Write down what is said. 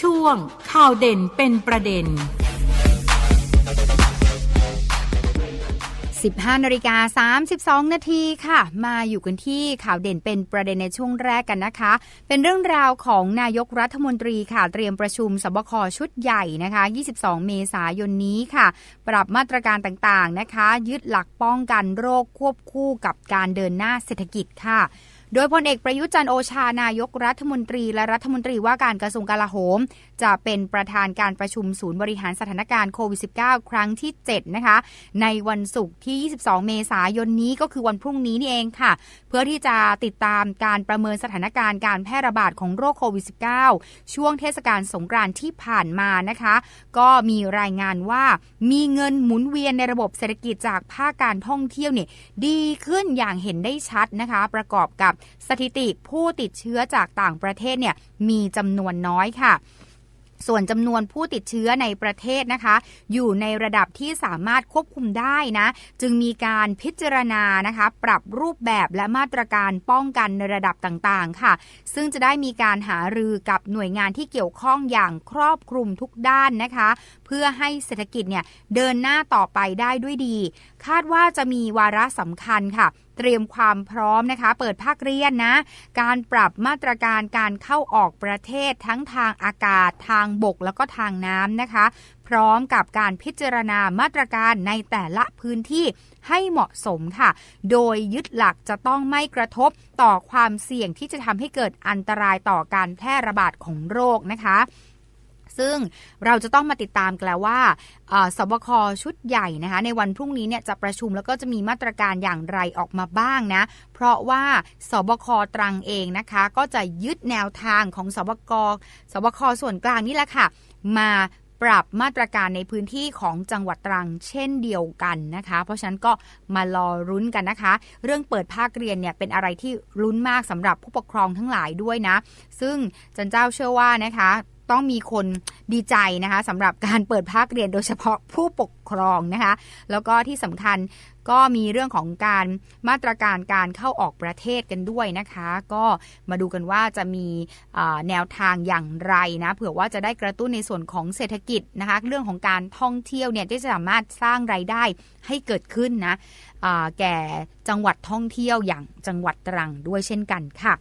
ช่วงข่าวเด่นเป็นประเด็น 15นาฬิกา32 นาทีค่ะ มาอยู่กันที่ข่าวเด่นเป็นประเด็นในช่วงแรกกันนะคะ เป็นเรื่องราวของนายกรัฐมนตรีค่ะ เตรียมประชุมสบคชุดใหญ่นะคะ 22 เมษายนนี้ค่ะ ปรับมาตรการต่างๆนะคะ ยึดหลักป้องกันโรคควบคู่กับการเดินหน้าเศรษฐกิจค่ะ โดยพลเอกประยุจันโอชานายกรัฐมนตรี และรัฐมนตรีว่าการกระทรวงกลาโหม จะเป็นประธานการประชุมศูนย์บริหารสถานการณ์โควิด -19 ครั้งที่ 7 นะคะ ในวันศุกร์ที่ 22 เมษายนนี้ก็คือวันพรุ่งนี้นี่เองค่ะ เพื่อที่จะติดตามการประเมินสถานการณ์การแพร่ระบาดของโรคโควิด -19 ช่วงเทศกาลสงกรานต์ที่ผ่านมานะคะ ก็มีรายงานว่ามีเงินหมุนเวียนในระบบเศรษฐกิจจากภาคการท่องเที่ยวเนี่ยดีขึ้นอย่างเห็นได้ชัดนะคะ ประกอบกับสถิติผู้ติดเชื้อจากต่างประเทศเนี่ยมีจำนวนน้อยค่ะส่วนจำนวนผู้ติดเชื้อในประเทศนะคะ อยู่ในระดับที่สามารถควบคุมได้นะ จึงมีการพิจารณานะคะ ปรับรูปแบบและมาตรการป้องกันในระดับต่างๆ ค่ะ ซึ่งจะได้มีการหารือกับหน่วยงานที่เกี่ยวข้องอย่างครอบคลุมทุกด้านนะคะ เพื่อให้เศรษฐกิจเนี่ยเดินหน้าต่อไปได้ด้วยดี คาดว่าจะมีวาระสำคัญค่ะ เตรียมความพร้อมนะคะ เปิดภาคเรียนนะ การปรับมาตรการการเข้าออกประเทศทั้งทางอากาศทางบกแล้วก็ทางน้ำนะคะ พร้อมกับการพิจารณามาตรการในแต่ละพื้นที่ให้เหมาะสมค่ะ โดยยึดหลักจะต้องไม่กระทบต่อความเสี่ยงที่จะทำให้เกิดอันตรายต่อการแพร่ระบาดของโรคนะคะ ซึ่งเราจะต้องมาติดตามกันแล้วว่าสบคชุดใหญ่นะคะในวันพรุ่งนี้เนี่ยจะประชุมแล้วก็จะมีมาตรการอย่างไรออกมาบ้างนะ เพราะว่าสบคตรังเองนะคะ ก็จะยึดแนวทางของสบคสบคส่วนกลางนี่แหละค่ะ มาปรับมาตรการในพื้นที่ของจังหวัดตรังเช่นเดียวกันนะคะ เพราะฉะนั้นก็มารอรุ้นกันนะคะ เรื่องเปิดภาคเรียนเนี่ยเป็นอะไรที่รุ้นมากสำหรับผู้ปกครองทั้งหลายด้วยนะ ซึ่งจันเจ้าเชื่อว่านะคะ ต้องมีคนดีใจนะคะสำหรับการเปิดภาคเรียนโดยเฉพาะผู้ปกครองนะคะ แล้วก็ที่สำคัญก็มีเรื่องของการมาตรการการเข้าออกประเทศกันด้วยนะคะ ก็มาดูกันว่าจะมีแนวทางอย่างไรนะเผื่อว่าจะได้กระตุ้นในส่วนของเศรษฐกิจนะคะ เรื่องของการท่องเที่ยวเนี่ยที่จะสามารถสร้างไรายได้ให้เกิดขึ้นนะแก่จังหวัดท่องเที่ยวอย่างจังหวัดตรังด้วยเช่นกันค่ะ